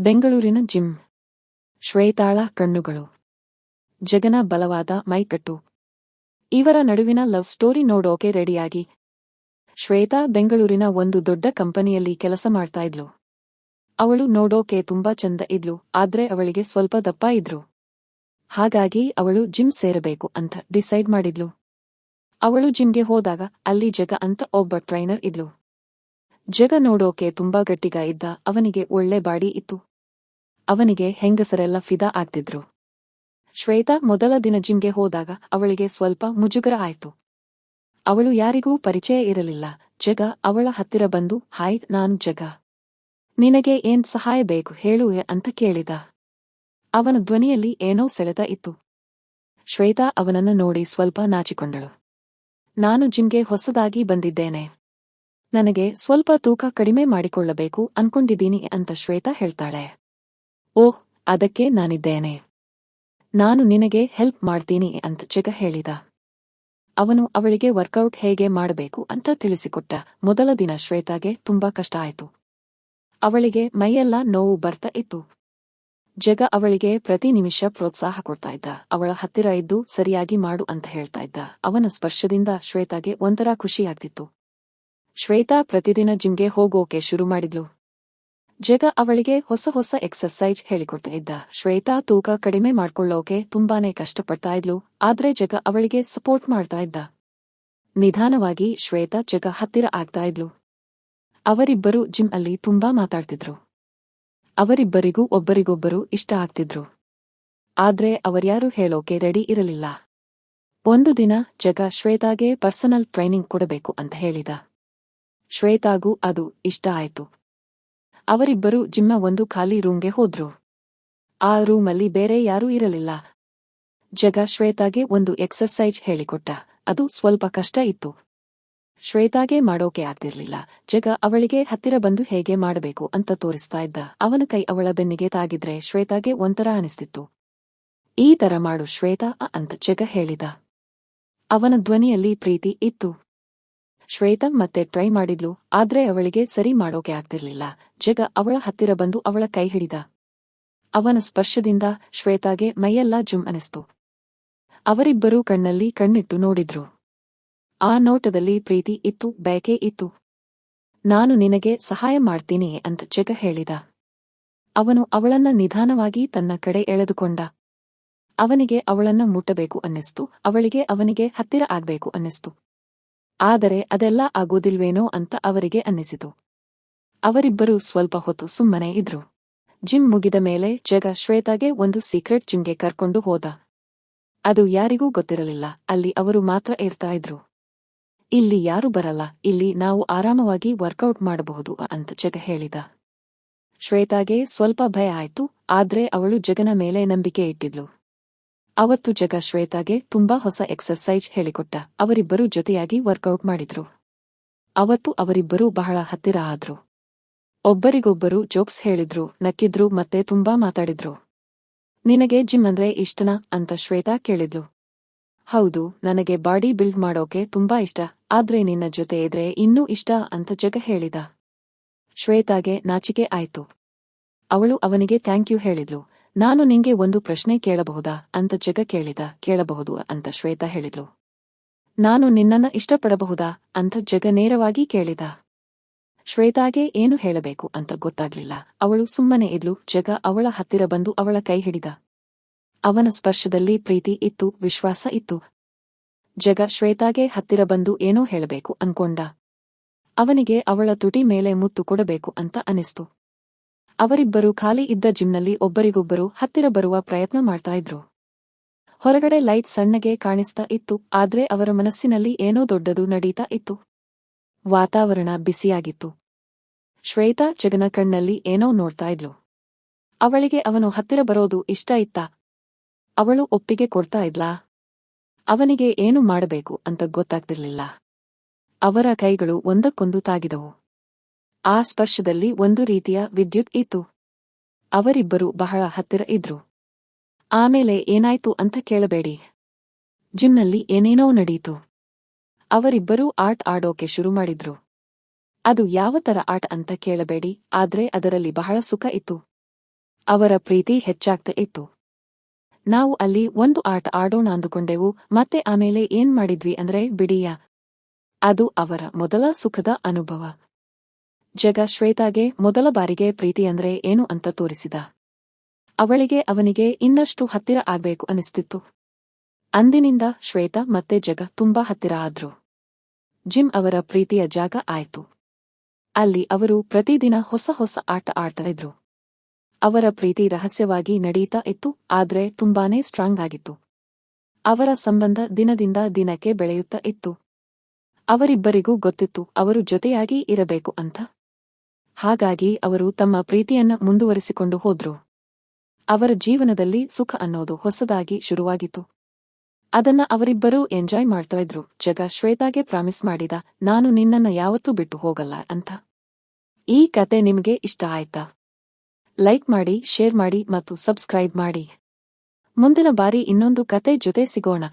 ಬೆಂಗಳೂರಿನ ಜಿಮ್. ಶ್ವೇತಾಳ ಕಣ್ಣುಗಳು. ಜಗನ ಬಲವಾದ ಮೈಕಟ್ಟು. ಇವರ ನಡುವಿನ ಲವ್ ಸ್ಟೋರಿ ನೋಡೋಕೆ ರೆಡಿಯಾಗಿ. ಶ್ವೇತಾ ಬೆಂಗಳೂರಿನ ಒಂದು ದೊಡ್ಡ ಕಂಪನಿಯಲ್ಲಿ ಕೆಲಸ ಮಾಡ್ತಾ ಇದ್ಲು. ಅವಳು ನೋಡೋಕೆ ತುಂಬಾ ಚಂದ ಇದ್ಲು, ಆದ್ರೆ ಅವಳಿಗೆ ಸ್ವಲ್ಪ ದಪ್ಪ ಇದ್ರು. ಹಾಗಾಗಿ ಅವಳು ಜಿಮ್ ಸೇರಬೇಕು ಅಂತ ಡಿಸೈಡ್ ಮಾಡಿದ್ಲು. ಅವಳು ಜಿಮ್ಗೆ ಹೋದಾಗ ಅಲ್ಲಿ ಜಗ ಅಂತ ಒಬ್ಬ ಟ್ರೈನರ್ ಇದ್ಲು. ಜಗ ನೋಡೋಕೆ ತುಂಬಾ ಗಟ್ಟಿಗ ಇದ್ದ, ಅವನಿಗೆ ಒಳ್ಳೆ ಬಾಡಿ ಇತ್ತು. ಅವನಿಗೆ ಹೆಂಗಸರೆಲ್ಲ ಫಿದಾ ಆಗ್ತಿದ್ರು. ಶ್ವೇತಾ ಮೊದಲ ದಿನ ಜಿಮ್ಗೆ ಹೋದಾಗ ಅವಳಿಗೆ ಸ್ವಲ್ಪ ಮುಜುಗರ ಆಯ್ತು. ಅವಳು ಯಾರಿಗೂ ಪರಿಚಯ ಇರಲಿಲ್ಲ. ಜಗ ಅವಳ ಹತ್ತಿರ ಬಂದು, ಹಾಯ್, ನಾನು ಜಗ. ನಿನಗೆ ಏನ್ ಸಹಾಯ ಬೇಕು ಹೇಳುವೆ ಅಂತ ಕೇಳಿದ. ಅವನ ಧ್ವನಿಯಲ್ಲಿ ಏನೋ ಸೆಳೆತ ಇತ್ತು. ಶ್ವೇತಾ ಅವನನ್ನು ನೋಡಿ ಸ್ವಲ್ಪ ನಾಚಿಕೊಂಡಳು. ನಾನು ಜಿಮ್ಗೆ ಹೊಸದಾಗಿ ಬಂದಿದ್ದೇನೆ. ನನಗೆ ಸ್ವಲ್ಪ ತೂಕ ಕಡಿಮೆ ಮಾಡಿಕೊಳ್ಳಬೇಕು ಅನ್ಕೊಂಡಿದ್ದೀನಿ ಅಂತ ಶ್ವೇತಾ ಹೇಳ್ತಾಳೆ. ಓಹ್, ಅದಕ್ಕೆ ನಾನಿದ್ದೇನೆ. ನಾನು ನಿನಗೆ ಹೆಲ್ಪ್ ಮಾಡ್ತೀನಿ ಅಂತ ಜಗ ಹೇಳಿದ. ಅವನು ಅವಳಿಗೆ ವರ್ಕೌಟ್ ಹೇಗೆ ಮಾಡಬೇಕು ಅಂತ ತಿಳಿಸಿಕೊಟ್ಟ. ಮೊದಲ ದಿನ ಶ್ವೇತಾಗೆ ತುಂಬಾ ಕಷ್ಟ ಆಯಿತು. ಅವಳಿಗೆ ಮೈಯೆಲ್ಲ ನೋವು ಬರ್ತಾ ಇತ್ತು. ಜಗ ಅವಳಿಗೆ ಪ್ರತಿ ನಿಮಿಷ ಪ್ರೋತ್ಸಾಹ ಕೊಡ್ತಾ ಇದ್ದ. ಅವಳ ಹತ್ತಿರ ಇದ್ದು ಸರಿಯಾಗಿ ಮಾಡು ಅಂತ ಹೇಳ್ತಾ ಇದ್ದ. ಅವನ ಸ್ಪರ್ಶದಿಂದ ಶ್ವೇತಾಗೆ ಒಂಥರ ಖುಷಿಯಾಗ್ತಿತ್ತು. ಶ್ವೇತಾ ಪ್ರತಿದಿನ ಜಿಮ್ಗೆ ಹೋಗೋಕೆ ಶುರು ಮಾಡಿದ್ಲು. ಜಗ ಅವಳಿಗೆ ಹೊಸ ಹೊಸ ಎಕ್ಸರ್ಸೈಜ್ ಹೇಳಿಕೊಡ್ತಾ ಇದ್ದ. ಶ್ವೇತಾ ತೂಕ ಕಡಿಮೆ ಮಾಡ್ಕೊಳ್ಳೋಕೆ ತುಂಬಾನೇ ಕಷ್ಟಪಡ್ತಾ ಇದ್ಲು. ಆದ್ರೆ ಜಗ ಅವಳಿಗೆ ಸಪೋರ್ಟ್ ಮಾಡ್ತಾ ಇದ್ದ. ನಿಧಾನವಾಗಿ ಶ್ವೇತಾ ಜಗ ಹತ್ತಿರ ಆಗ್ತಾ ಇದ್ಲು. ಅವರಿಬ್ಬರು ಜಿಮ್ ಅಲ್ಲಿ ತುಂಬಾ ಮಾತಾಡ್ತಿದ್ರು. ಅವರಿಬ್ಬರಿಗೂ ಒಬ್ಬರಿಗೊಬ್ಬರು ಇಷ್ಟ ಆಗ್ತಿದ್ರು. ಆದ್ರೆ ಅವರ್ಯಾರು ಹೇಳೋಕೆ ರೆಡಿ ಇರಲಿಲ್ಲ. ಒಂದು ದಿನ ಜಗ ಶ್ವೇತಾಗೆ ಪರ್ಸನಲ್ ಟ್ರೈನಿಂಗ್ ಕೊಡಬೇಕು ಅಂತ ಹೇಳಿದ. ಶ್ವೇತಾಗೂ ಅದು ಇಷ್ಟ ಆಯ್ತು. ಅವರಿಬ್ಬರು ಜಿಮ್ಮ ಒಂದು ಖಾಲಿ ರೂಮ್ಗೆ ಹೋದ್ರು. ಆ ರೂಮಲ್ಲಿ ಬೇರೆ ಯಾರೂ ಇರಲಿಲ್ಲ. ಜಗ ಶ್ವೇತಾಗೆ ಒಂದು ಎಕ್ಸರ್ಸೈಜ್ ಹೇಳಿಕೊಟ್ಟ. ಅದು ಸ್ವಲ್ಪ ಕಷ್ಟ ಇತ್ತು. ಶ್ವೇತಾಗೆ ಮಾಡೋಕೆ ಆಗ್ತಿರ್ಲಿಲ್ಲ. ಜಗ ಅವಳಿಗೆ ಹತ್ತಿರ ಬಂದು ಹೇಗೆ ಮಾಡಬೇಕು ಅಂತ ತೋರಿಸ್ತಾ ಇದ್ದ. ಅವನ ಕೈ ಅವಳ ಬೆನ್ನಿಗೆ ತಾಗಿದ್ರೆ ಶ್ವೇತಾಗೆ ಒಂಥರ ಅನಿಸ್ತಿತ್ತು. ಈ ತರ ಮಾಡು ಶ್ವೇತಾ ಅಂತ ಜಗ ಹೇಳಿದ. ಅವನ ಧ್ವನಿಯಲ್ಲಿ ಪ್ರೀತಿ ಇತ್ತು. ಶ್ವೇತಾ ಮತ್ತೆ ಟ್ರೈ ಮಾಡಿದ್ಲು, ಆದ್ರೆ ಅವಳಿಗೆ ಸರಿ ಮಾಡೋಕೆ ಆಗ್ತಿರ್ಲಿಲ್ಲ. ಜಗ ಅವಳ ಹತ್ತಿರ ಬಂದು ಅವಳ ಕೈ ಹಿಡಿದ. ಅವನ ಸ್ಪರ್ಶದಿಂದ ಶ್ವೇತಾಗೆ ಮೈಯೆಲ್ಲ ಜುಮ್ ಅನಿಸ್ತು. ಅವರಿಬ್ಬರೂ ಕಣ್ಣಲ್ಲಿ ಕಣ್ಣಿಟ್ಟು ನೋಡಿದ್ರು. ಆ ನೋಟದಲ್ಲಿ ಪ್ರೀತಿ ಇತ್ತು, ಬಯಕೆ ಇತ್ತು. ನಾನು ನಿನಗೆ ಸಹಾಯ ಮಾಡ್ತೀನಿ ಅಂತ ಜಗ ಹೇಳಿದ. ಅವನು ಅವಳನ್ನ ನಿಧಾನವಾಗಿ ತನ್ನ ಕಡೆ ಎಳೆದುಕೊಂಡ. ಅವನಿಗೆ ಅವಳನ್ನ ಮುಟ್ಟಬೇಕು ಅನ್ನಿಸ್ತು, ಅವಳಿಗೆ ಅವನಿಗೆ ಹತ್ತಿರ ಆಗ್ಬೇಕು ಅನ್ನಿಸ್ತು. ಆದರೆ ಅದೆಲ್ಲ ಆಗೋದಿಲ್ವೇನೋ ಅಂತ ಅವರಿಗೆ ಅನ್ನಿಸಿತು. ಅವರಿಬ್ಬರೂ ಸ್ವಲ್ಪ ಹೊತ್ತು ಸುಮ್ಮನೆ ಇದ್ರು. ಜಿಮ್ ಮುಗಿದ ಮೇಲೆ ಜಗ ಶ್ವೇತಾಗೆ ಒಂದು ಸೀಕ್ರೆಟ್ ಜಿಮ್ಗೆ ಕರ್ಕೊಂಡು ಹೋದ. ಅದು ಯಾರಿಗೂ ಗೊತ್ತಿರಲಿಲ್ಲ, ಅಲ್ಲಿ ಅವರು ಮಾತ್ರ ಇರ್ತಾ ಇದ್ರು. ಇಲ್ಲಿ ಯಾರು ಬರಲ್ಲ, ಇಲ್ಲಿ ನಾವು ಆರಾಮವಾಗಿ ವರ್ಕೌಟ್ ಮಾಡಬಹುದು ಅಂತ ಜಗ ಹೇಳಿದ. ಶ್ವೇತಾಗೆ ಸ್ವಲ್ಪ ಭಯ ಆಯ್ತು, ಆದ್ರೆ ಅವಳು ಜಗನ ಮೇಲೆ ನಂಬಿಕೆ ಇಟ್ಟಿದ್ಲು. ಅವತ್ತು ಜಗ ಶ್ವೇತಾಗೆ ತುಂಬಾ ಹೊಸ ಎಕ್ಸರ್ಸೈಜ್ ಹೇಳಿಕೊಟ್ಟ. ಅವರಿಬ್ಬರೂ ಜೊತೆಯಾಗಿ ವರ್ಕೌಟ್ ಮಾಡಿದ್ರು. ಅವತ್ತು ಅವರಿಬ್ಬರೂ ಬಹಳ ಹತ್ತಿರ ಆದ್ರು. ಒಬ್ಬರಿಗೊಬ್ಬರು ಜೋಕ್ಸ್ ಹೇಳಿದ್ರು, ನಕ್ಕಿದ್ರು ಮತ್ತೆ ತುಂಬಾ ಮಾತಾಡಿದ್ರು. ನಿನಗೆ ಜಿಮ್ ಅಂದ್ರೆ ಇಷ್ಟನಾ ಅಂತ ಶ್ವೇತಾ ಕೇಳಿದ್ಲು. ಹೌದು, ನನಗೆ ಬಾಡಿ ಬಿಲ್ಡ್ ಮಾಡೋಕೆ ತುಂಬಾ ಇಷ್ಟ, ಆದ್ರೆ ನಿನ್ನ ಜೊತೆ ಇದ್ರೆ ಇನ್ನೂ ಇಷ್ಟ ಅಂತ ಜಗ ಹೇಳಿದ. ಶ್ವೇತಾಗೆ ನಾಚಿಕೆ ಆಯ್ತು. ಅವಳು ಅವನಿಗೆ ಥ್ಯಾಂಕ್ ಯು ಹೇಳಿದ್ಲು. ನಾನು ನಿಂಗೆ ಒಂದು ಪ್ರಶ್ನೆ ಕೇಳಬಹುದಾ? ಅಂತ ಜಗ ಕೇಳಿದ. ಕೇಳಬಹುದು, ಅಂತ ಶ್ವೇತಾ ಹೇಳಿದ್ಲು. ನಾನು ನಿನ್ನನ್ನ ಇಷ್ಟಪಡಬಹುದಾ? ಅಂತ ಜಗ ನೇರವಾಗಿ ಕೇಳಿದ. ಶ್ವೇತಾಗೆ ಏನು ಹೇಳಬೇಕು ಅಂತ ಗೊತ್ತಾಗ್ಲಿಲ್ಲ. ಅವಳು ಸುಮ್ಮನೆ ಇದ್ಲು. ಜಗ ಅವಳ ಹತ್ತಿರ ಬಂದು ಅವಳ ಕೈ ಹಿಡಿದ. ಅವನ ಸ್ಪರ್ಶದಲ್ಲಿ ಪ್ರೀತಿ ಇತ್ತು, ವಿಶ್ವಾಸ ಇತ್ತು. ಜಗ ಶ್ವೇತಾಗೆ ಹತ್ತಿರ ಬಂದು ಏನೋ ಹೇಳಬೇಕು ಅನ್ಕೊಂಡ. ಅವನಿಗೆ ಅವಳ ತುಟಿ ಮೇಲೆ ಮುತ್ತು ಕೊಡಬೇಕು ಅಂತ ಅನಿಸ್ತು. ಅವರಿಬ್ಬರು ಖಾಲಿ ಇದ್ದ ಜಿಮ್ನಲ್ಲಿ ಒಬ್ಬರಿಗೊಬ್ಬರು ಹತ್ತಿರ ಬರುವ ಪ್ರಯತ್ನ ಮಾಡ್ತಾ ಇದ್ರು. ಹೊರಗಡೆ ಲೈಟ್ ಸಣ್ಣಗೆ ಕಾಣಿಸ್ತಾ ಇತ್ತು, ಆದ್ರೆ ಅವರ ಮನಸ್ಸಿನಲ್ಲಿ ಏನೋ ದೊಡ್ಡದು ನಡೀತಾ ಇತ್ತು. ವಾತಾವರಣ ಬಿಸಿಯಾಗಿತ್ತು. ಶ್ವೇತಾ ಜಗನ ಕಣ್ಣಲ್ಲಿ ಏನೋ ನೋಡ್ತಾ ಇದ್ಲು. ಅವಳಿಗೆ ಅವನು ಹತ್ತಿರ ಬರೋದು ಇಷ್ಟ ಇತ್ತ? ಅವಳು ಒಪ್ಪಿಗೆ ಕೊಡ್ತಾ ಇದ್ಲಾ? ಅವನಿಗೆ ಏನು ಮಾಡಬೇಕು ಅಂತ ಗೊತ್ತಾಗ್ತಿರ್ಲಿಲ್ಲ. ಅವರ ಕೈಗಳು ಒಂದಕ್ಕೊಂದು ತಾಗಿದವು. ಆ ಸ್ಪರ್ಶದಲ್ಲಿ ಒಂದು ರೀತಿಯ ವಿದ್ಯುತ್ ಇತ್ತು. ಅವರಿಬ್ಬರು ಬಹಳ ಹತ್ತಿರ ಇದ್ರು. ಆಮೇಲೆ ಏನಾಯ್ತು ಅಂತ ಕೇಳಬೇಡಿ. ಜಿಮ್ನಲ್ಲಿ ಏನೇನೋ ನಡೀತು. ಅವರಿಬ್ಬರೂ ಆಟ್ ಆಡೋಕೆ ಶುರು ಮಾಡಿದ್ರು. ಅದು ಯಾವ ತರ ಆಟ ಅಂತ ಕೇಳಬೇಡಿ, ಆದ್ರೆ ಅದರಲ್ಲಿ ಬಹಳ ಸುಖ ಇತ್ತು. ಅವರ ಪ್ರೀತಿ ಹೆಚ್ಚಾಗ್ತಾ ಇತ್ತು. ನಾವು ಅಲ್ಲಿ ಒಂದು ಆಟ ಆಡೋಣ ಅಂದುಕೊಂಡೆವು, ಮತ್ತೆ ಆಮೇಲೆ ಏನ್ ಮಾಡಿದ್ವಿ ಅಂದ್ರೆ ಬಿಡಿಯ. ಅದು ಅವರ ಮೊದಲ ಸುಖದ ಅನುಭವ. ಜಗ ಶ್ವೇತಾಗೆ ಮೊದಲ ಬಾರಿಗೆ ಪ್ರೀತಿ ಅಂದ್ರೆ ಏನು ಅಂತ ತೋರಿಸಿದ. ಅವಳಿಗೆ ಅವನಿಗೆ ಇನ್ನಷ್ಟು ಹತ್ತಿರ ಆಗ್ಬೇಕು ಅನಿಸ್ತಿತ್ತು. ಅಂದಿನಿಂದ ಶ್ವೇತಾ ಮತ್ತೆ ಜಗ ತುಂಬಾ ಹತ್ತಿರ ಆದ್ರು. ಜಿಮ್ ಅವರ ಪ್ರೀತಿಯ ಜಾಗ ಆಯ್ತು. ಅಲ್ಲಿ ಅವರು ಪ್ರತಿದಿನ ಹೊಸ ಹೊಸ ಆಟ ಆಡ್ತಾ ಇದ್ರು. ಅವರ ಪ್ರೀತಿ ರಹಸ್ಯವಾಗಿ ನಡೀತಾ ಇತ್ತು, ಆದ್ರೆ ತುಂಬಾನೇ ಸ್ಟ್ರಾಂಗ್ ಆಗಿತ್ತು. ಅವರ ಸಂಬಂಧ ದಿನದಿಂದ ದಿನಕ್ಕೆ ಬೆಳೆಯುತ್ತಾ ಇತ್ತು. ಅವರಿಬ್ಬರಿಗೂ ಗೊತ್ತಿತ್ತು, ಅವರು ಜೊತೆಯಾಗಿ ಇರಬೇಕು ಅಂತ. ಹಾಗಾಗಿ ಅವರು ತಮ್ಮ ಪ್ರೀತಿಯನ್ನ ಮುಂದುವರಿಸಿಕೊಂಡು ಹೋದ್ರು. ಅವರ ಜೀವನದಲ್ಲಿ ಸುಖ ಅನ್ನೋದು ಹೊಸದಾಗಿ ಶುರುವಾಗಿತ್ತು. ಅದನ್ನ ಅವರಿಬ್ಬರೂ ಎಂಜಾಯ್ ಮಾಡ್ತಾ ಇದ್ರು. ಜಗ ಶ್ವೇತಾಗೆ ಪ್ರಾಮಿಸ್ ಮಾಡಿದ, ನಾನು ನಿನ್ನನ್ನ ಯಾವತ್ತೂ ಬಿಟ್ಟು ಹೋಗಲ್ಲ ಅಂತ. ಈ ಕತೆ ನಿಮಗೆ ಇಷ್ಟ ಆಯ್ತಾ? ಲೈಕ್ ಮಾಡಿ, ಶೇರ್ ಮಾಡಿ ಮತ್ತು ಸಬ್ಸ್ಕ್ರೈಬ್ ಮಾಡಿ. ಮುಂದಿನ ಬಾರಿ ಇನ್ನೊಂದು ಕತೆ ಜೊತೆ ಸಿಗೋಣ.